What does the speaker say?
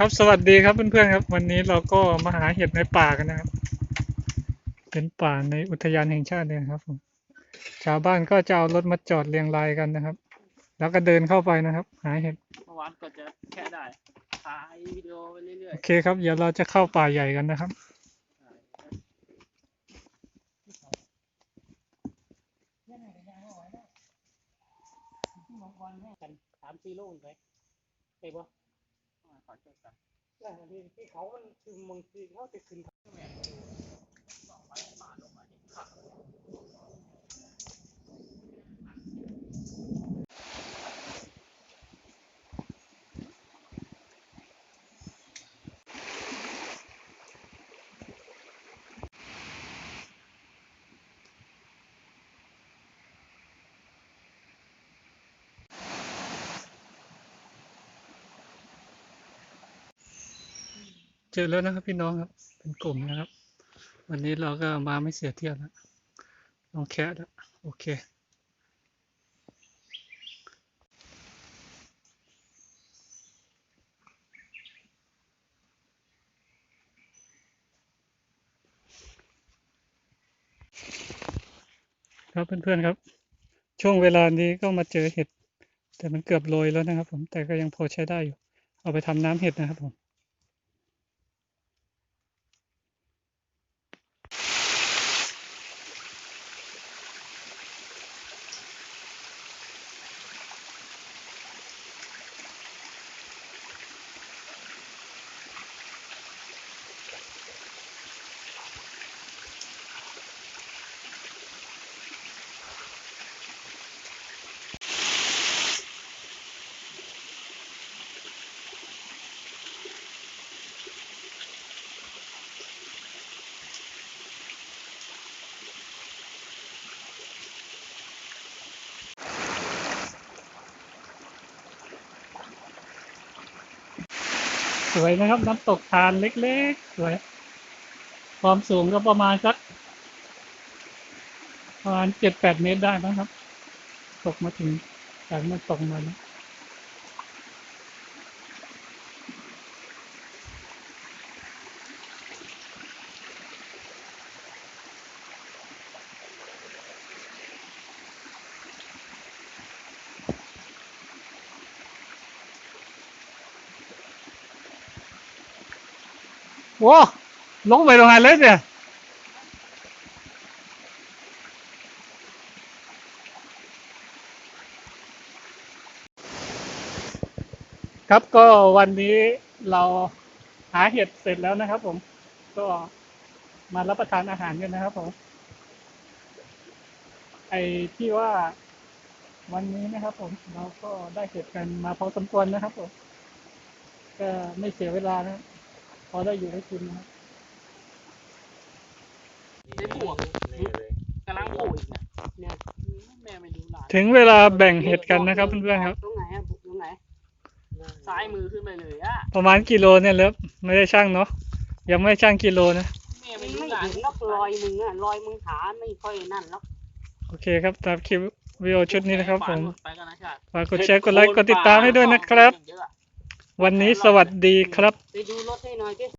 ครับสวัสดีครับเพื่อนๆครับ วันนี้เราก็มาหาเห็ดในป่ากันนะครับ เป็นป่าในอุทยานแห่งชาติเนี่ยครับผมชาวบ้านก็จะเอารถมาจอดเรียงรายกันนะครับ แล้วก็เดินเข้าไปนะครับ หาเห็ดเมื่อวานก็จะแค่ได้ถ่ายวิดีโอไปเรื่อโอยเคครับ เดี๋ยวเราจะเข้าป่าใหญ่กันนะครับกันสามสี่โลนไปไปบ่ ขอเจอกันที่เขามันคือบางทีเขาจะขึ้น เจอแล้วนะครับพี่น้องครับ เป็นกลุ่มนะครับ วันนี้เราก็มาไม่เสียเที่ยวแล้วลองแคะแล้วโอเค ครับเพื่อนๆครับ ช่วงเวลานี้ก็มาเจอเห็ด แต่มันเกือบโรยแล้วนะครับ ผมแต่ก็ยังพอใช้ได้อยู่ เอาไปทำน้ำเห็ดนะครับผม สวยนะครับ น้ำตกทานเล็กๆ สวย ความสูงก็ประมาณสักประมาณเจ็ดแปดเมตรได้นะครับ ตกมาถึงจากมันตกมานะ ว้าลงไปตรงไหนเลยเนี่ยครับก็วันนี้เราหาเห็ดเสร็จแล้วนะครับ ผม ก็มารับประทานอาหารกันนะครับ ผม ไอ้ที่ว่าวันนี้นะครับ ผมเราก็ได้เห็ดกันมาพอสมควรนะครับ ผม ก็ไม่เสียเวลานะครับ อได้อยู่ได้กินนะครับได้บวกกำลังปลูกอีกเนี่ยเนี่ยแม่ไม่ดูหลานถึงเวลาแบ่งเห็ดกันนะครับเพื่อนๆครับ ตรงไหนอะตรงไหน ซ้ายมือขึ้นไปเลยอะประมาณกิโลเนี่ยเลิฟไม่ได้ช่างเนาะยังไม่ได้ช่างกิโลนะแม่ไม่ไม่ดูหลานเห็นล็อกรอยมึงอะรอยมึงขาไม่ค่อยนั่นล็อกโอเคครับสำหรับคลิปวิดีโอชุดนี้นะครับผมไปกันนะชาติ ฝากกดแชร์กดไลค์กดติดตามให้ด้วยนะครับ วันนี้สวัสดีครับ ไปดูรถให้หน่อยดิ